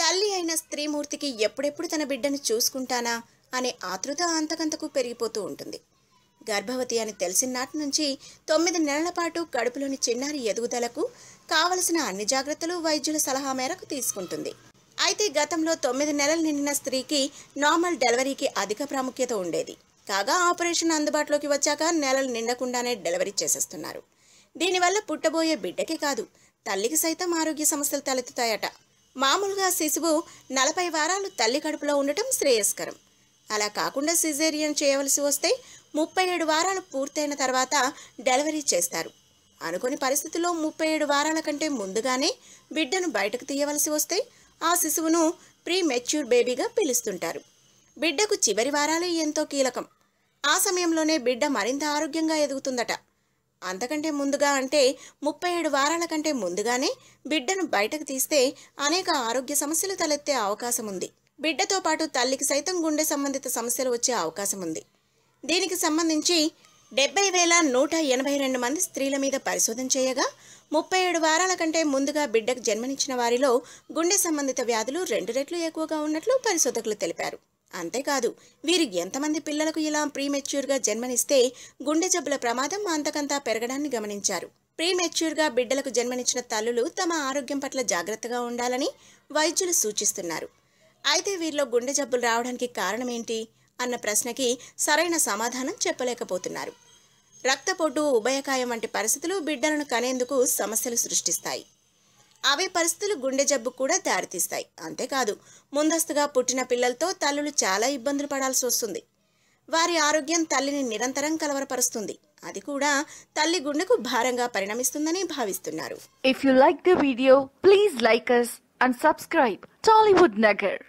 తల్లి అయిన స్త్రీమూర్తికి ఎప్పుడెప్పుడు తన బిడ్డను చూసుకుంటానా అనే ఆతృత అంతకంతకు పెరిగిపోతూ ఉంటుంది. గర్భవతి అని తెలిసిన నాటి నుంచి తొమ్మిది నెలల పాటు కడుపులోని చిన్నారి ఎదుగుదలకు కావలసిన అన్ని జాగ్రత్తలు వైద్యుల సలహా మేరకు తీసుకుంటుంది. అయితే గతంలో తొమ్మిది నెలలు నిండిన స్త్రీకి నార్మల్ డెలివరీకి అధిక ప్రాముఖ్యత ఉండేది. కాగా ఆపరేషన్ అందుబాటులోకి వచ్చాక నెలలు నిండకుండానే డెలివరీ చేసేస్తున్నారు. దీనివల్ల పుట్టబోయే బిడ్డకే కాదు తల్లికి సైతం ఆరోగ్య సమస్యలు తలెత్తుతాయట. మామూలుగా శిశువు నలభై వారాలు తల్లి కడుపులో ఉండటం శ్రేయస్కరం. అలా కాకుండా సిజేరియన్ చేయవలసి వస్తే ముప్పై ఏడు వారాలు పూర్తయిన తర్వాత డెలివరీ చేస్తారు. అనుకోని పరిస్థితుల్లో ముప్పై ఏడు వారాల కంటే ముందుగానే బిడ్డను బయటకు తీయవలసి వస్తే ఆ శిశువును ప్రీ మెచ్యూర్ బేబీగా పిలుస్తుంటారు. బిడ్డకు చివరి వారాలే ఎంతో కీలకం. ఆ సమయంలోనే బిడ్డ మరింత ఆరోగ్యంగా ఎదుగుతుందట. అంతకంటే ముందుగా అంటే ముప్పై ఏడు వారాల కంటే ముందుగానే బిడ్డను బయటకు తీస్తే అనేక ఆరోగ్య సమస్యలు తలెత్తే అవకాశం ఉంది. బిడ్డతో పాటు తల్లికి సైతం గుండె సంబంధిత సమస్యలు వచ్చే అవకాశం ఉంది. దీనికి సంబంధించి డెబ్బై వేల నూట ఎనభై రెండు మంది స్త్రీల మీద పరిశోధన చేయగా ముప్పై ఏడు వారాల కంటే ముందుగా బిడ్డకు జన్మనిచ్చిన వారిలో గుండె సంబంధిత వ్యాధులు రెండు రెట్లు ఎక్కువగా ఉన్నట్లు పరిశోధకులు తెలిపారు. అంతేకాదు వీరు ఎంతమంది పిల్లలకు ఇలా ప్రీమెచ్యూర్గా జన్మనిస్తే గుండె జబ్బుల ప్రమాదం అంతకంతా పెరగడాన్ని గమనించారు. ప్రీమెచ్యూర్గా బిడ్డలకు జన్మనిచ్చిన తల్లులు తమ ఆరోగ్యం పట్ల జాగ్రత్తగా ఉండాలని వైద్యులు సూచిస్తున్నారు. అయితే వీరిలో గుండె జబ్బులు రావడానికి కారణం ఏంటి అన్న ప్రశ్నకి సరైన సమాధానం చెప్పలేకపోతున్నారు. రక్తపోటు ఉభయకాయం వంటి పరిస్థితులు బిడ్డలను కనేందుకు సమస్యలు సృష్టిస్తాయి. అవే పరిస్థితులు గుండె జబ్బు కూడా దారితీస్తాయి. అంతేకాదు ముందస్తుగా పుట్టిన పిల్లలతో తల్లులు చాలా ఇబ్బందులు పడాల్సి వస్తుంది. వారి ఆరోగ్యం తల్లిని నిరంతరం కలవరపరుస్తుంది. అది కూడా తల్లి గుండెకు భారంగా పరిణమిస్తుందని భావిస్తున్నారు. If you like the video please like us and subscribe Tollywood Nagar